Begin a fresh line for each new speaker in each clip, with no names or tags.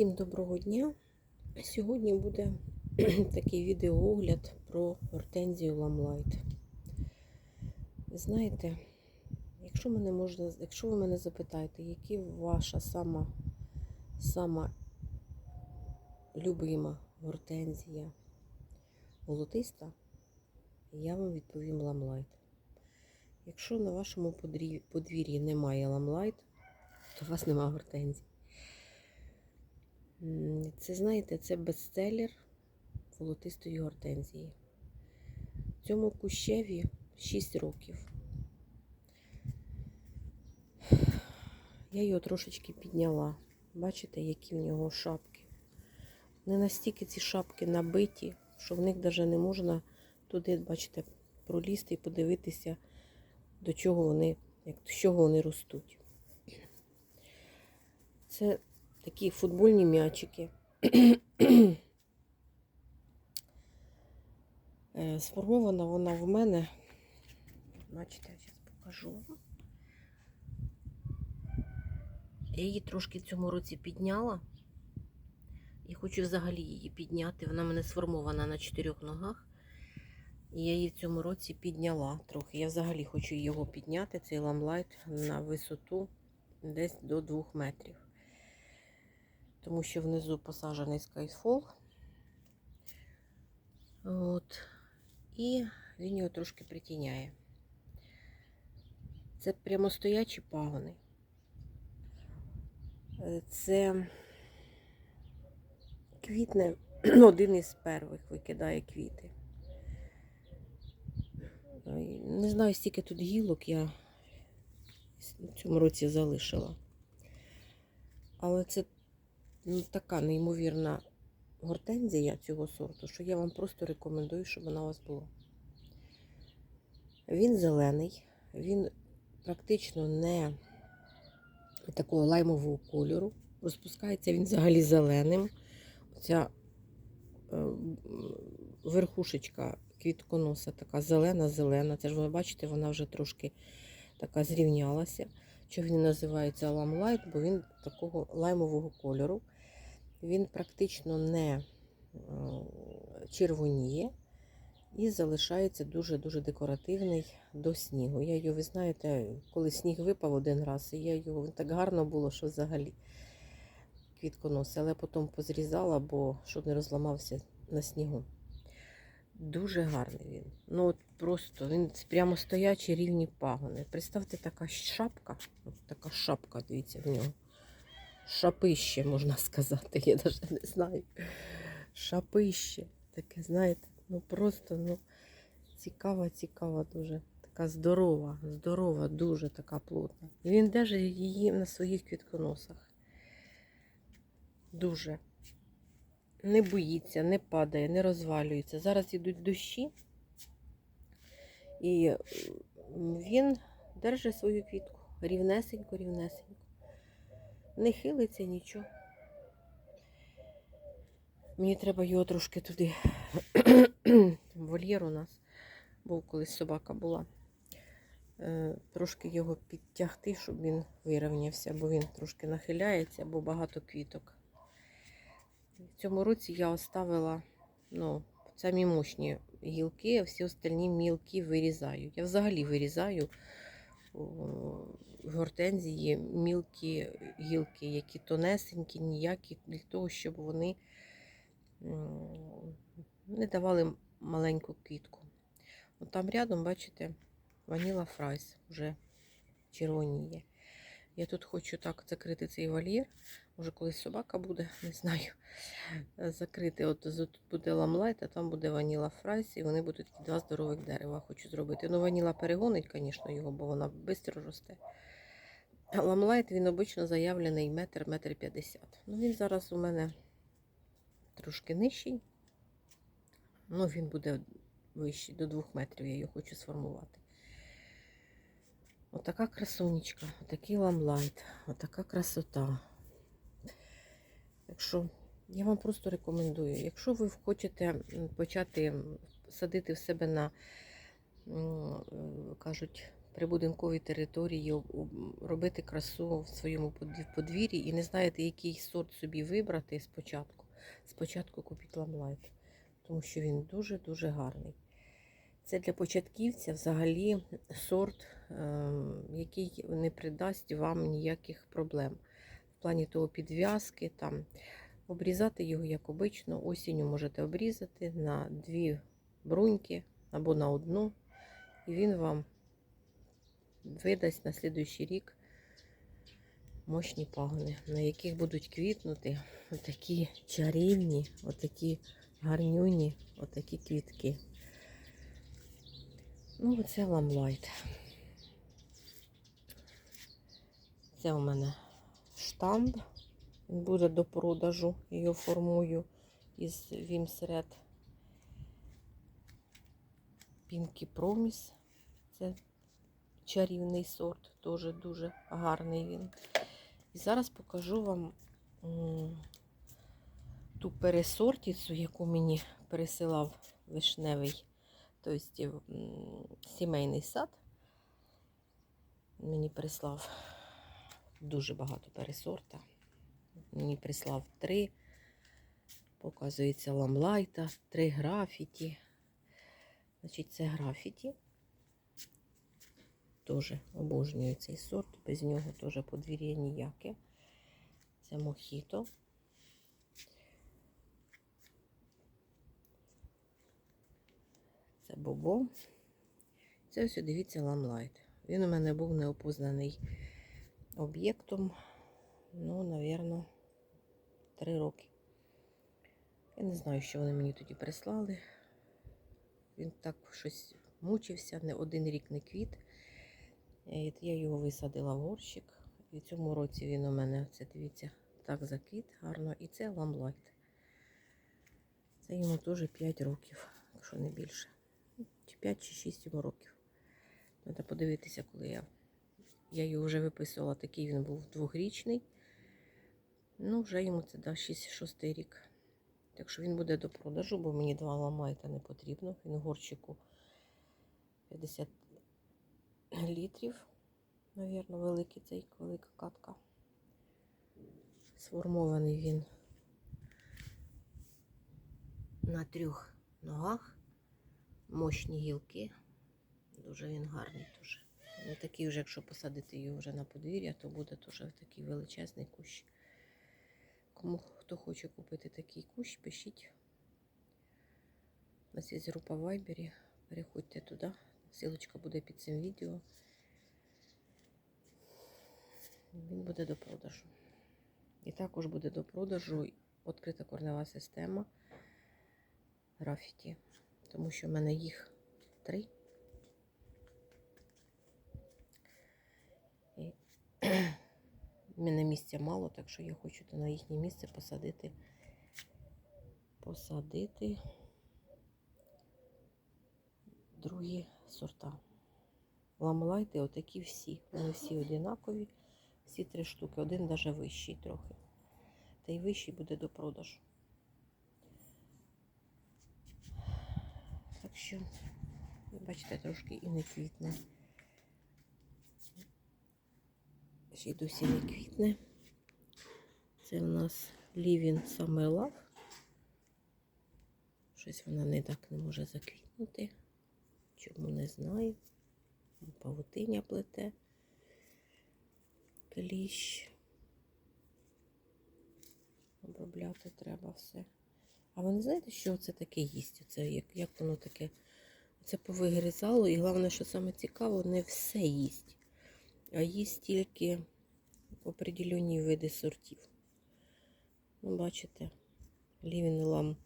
Всім доброго дня. Сьогодні буде такий відеоогляд про гортензію Ламлайт. Знаєте, якщо мене можна, якщо ви мене запитаєте, які ваша сама, сама любима гортензія волотиста, я вам відповім Ламлайт. Якщо на вашому подвір'ї немає ламлайт, то у вас немає гортензії. Це, знаєте, це бестселер волотистої гортензії. Цьому кущеві 6 років. Я його трошечки підняла. Бачите, які в нього шапки. Не настільки ці шапки набиті, що в них навіть не можна туди, бачите, пролізти і подивитися, до чого вони, як, з чого вони ростуть. Це такі футбольні м'ячики. Е, Сформована вона в мене. Бачите, я зараз покажу вам. Я її трошки в цьому році підняла. І хочу взагалі її підняти. Вона в мене сформована на чотирьох ногах. І я її в цьому році підняла трохи. Я взагалі хочу його підняти, цей ламлайт, на висоту десь до 2 метрів тому що внизу посаджений Skyfall. От. І він його трошки притіняє. Це прямостоячі пагони. Е, Це квітне, один із перших викидає квіти. Не знаю, стільки тут гілок я в цьому році залишила. Але це ну, така неймовірна гортензія цього сорту, що я вам просто рекомендую, щоб вона у вас була. Він зелений, він практично не такого лаймового кольору. Розпускається він взагалі зеленим. Ця е, верхушечка квітконоса така зелена-зелена. Це ж ви бачите, вона вже трошки така зрівнялася. Чого він називається ламлайт, бо він такого лаймового кольору. Він практично не е, червоніє і залишається дуже-дуже декоративний до снігу. Я його, ви знаєте, коли сніг випав один раз, і я його він так гарно було, що взагалі квітконос, але потім позрізала, бо щоб не розламався на снігу. Дуже гарний він. Ну от просто він прямо стоячі рівні пагони. Представте, така шапка. От така шапка, дивіться в нього. Шапище, можна сказати, я навіть не знаю. Шапище. Таке, знаєте, ну просто ну, цікава, цікава дуже. Така здорова, здорова, дуже така плотна. І він держить її на своїх квітконосах. Дуже не боїться, не падає, не розвалюється. Зараз йдуть дощі, і він держить свою квітку рівнесенько, рівнесенько. Не хилиться нічого. Мені треба його трошки туди. Вольєр у нас був колись собака була. Е, Трошки його підтягти, щоб він вирівнявся, бо він трошки нахиляється, бо багато квіток. В цьому році я оставила ну, самі мощні гілки, а всі остальні мілкі вирізаю. Я взагалі вирізаю гортензії мілкі гілки, які тонесенькі, ніякі, для того, щоб вони не давали маленьку квітку. От там рядом, бачите, ваніла фрайс вже червоніє. Я тут хочу так закрити цей вольєр. Може, колись собака буде, не знаю. Закрити. От тут буде ламлайт, а там буде ваніла фрайс, і вони будуть такі два здорових дерева. Хочу зробити. Ну, ваніла перегонить, звісно, його, бо вона швидко росте. Ламлайт він обично заявлений метр, метр п'ятдесят. Ну, він зараз у мене трошки нижчий. Ну, він буде вищий, до двох метрів я його хочу сформувати. Отака красунечка, отакий ламлайт, отака красота. Якщо я вам просто рекомендую, якщо ви хочете почати садити в себе на, е, кажуть, прибудинковій території, об- об- робити красу в своєму подвір'ї і не знаєте, який сорт собі вибрати спочатку. Спочатку купіть ламлайт, тому що він дуже-дуже гарний. Це для початківця взагалі сорт, ем, який не придасть вам ніяких проблем. В плані того підв'язки, там обрізати його, як обично, осінню можете обрізати на дві бруньки або на одну, і він вам видасть на слідуючий рік мощні пагони, на яких будуть квітнути отакі чарівні, отакі гарнюні, отакі квітки. Ну, оце ламлайт. Це у мене штамп. Він буде до продажу. Його формую із Вімсред. Пінкі Проміс. Це чарівний сорт, теж дуже гарний він. І зараз покажу вам ту пересортицю, яку мені пересилав вишневий, тобто сімейний сад. Мені прислав дуже багато пересорта. Мені прислав три, показується ламлайта, три графіті. Значить, це графіті. Теж обожнюю цей сорт, без нього теж подвір'я ніяке. Це мохіто. Це бобо. Це ось дивіться ламлайт. Він у мене був неопознаний об'єктом, ну, напевно, три роки. Я не знаю, що вони мені тоді прислали. Він так щось мучився, не один рік не квіт. Я його висадила в горщик. І в цьому році він у мене, це дивіться, так заквіт гарно. І це ламлайт. Це йому теж 5 років, якщо не більше. Чи 5 чи 6 йому років. Треба подивитися, коли я. Я його вже виписувала, такий він був двохрічний. Ну, вже йому це да, 6 рік. Так що він буде до продажу, бо мені два ламайта не потрібно. Він в горщику 50 літрів. Навірно, великий цей велика катка. Сформований він на трьох ногах. Мощні гілки. Дуже він гарний теж. Не такий вже, якщо посадити його вже на подвір'я, то буде теж такий величезний кущ. Кому хто хоче купити такий кущ, пишіть. У нас є група в Вайбері. Переходьте туди. Силочка буде під цим відео. Він буде до продажу. І також буде до продажу відкрита корнева система графіті. Тому що в мене їх три. І в мене місця мало, так що я хочу на їхнє місце посадити. Посадити другі сорта. Ламлайти отакі всі. Вони всі одинакові. Всі три штуки. Один навіть вищий трохи. Та й вищий буде до продажу. Так що, бачите, трошки і не квітне. Ще й досі не квітне. Це в нас Living Summer Love. Щось вона не так не може заквітнути. Чому не знаю. Павутиня плете. Кліщ. Обробляти треба все. А ви не знаєте, що це таке їсть? Це як, як воно таке? Це повигризало, і головне, що саме цікаво, не все їсть, а їсть тільки определені види сортів. Ну, бачите, лівіни лам.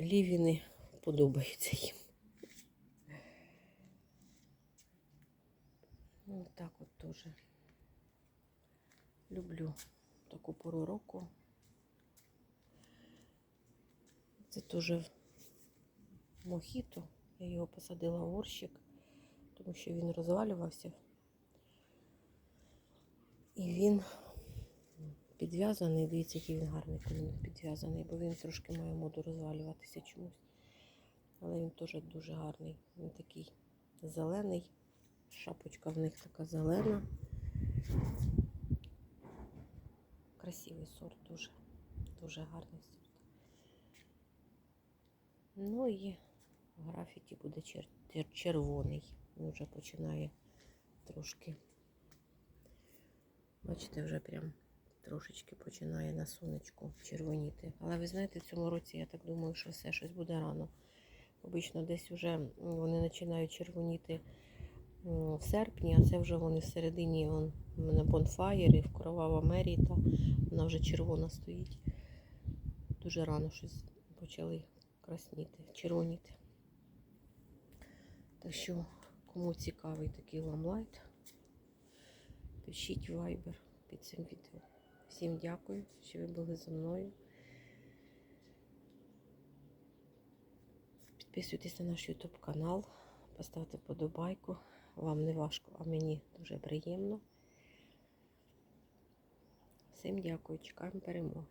Лівіни подобаються їм. Ну, так от теж. Люблю таку пору року. Це теж мохіто. Я його посадила в горщик, тому що він розвалювався. І він підв'язаний. Дивіться, який він гарний, коли він підв'язаний, бо він трошки має моду розвалюватися чомусь. Але він теж дуже гарний. Він такий зелений. Шапочка в них така зелена. Красивий сорт, дуже, дуже гарний сорт. Ну і в графіті буде чер- чер- червоний. Він вже починає трошки. Бачите, вже прям трошечки починає на сонечку червоніти. Але ви знаєте, в цьому році я так думаю, що все щось буде рано. Обично десь вже вони починають червоніти в серпні, а це вже вони в середині он, у мене бонфаєр в кровава Меріта. Вона вже червона стоїть. Дуже рано щось почали красніти, червоніти. Так що, кому цікавий такий ламлайт, пишіть в Viber під цим відео. Всім дякую, що ви були зі мною. Підписуйтесь на наш YouTube канал, поставте подобайку. Вам не важко, а мені дуже приємно. Всім дякую, чекаємо перемоги.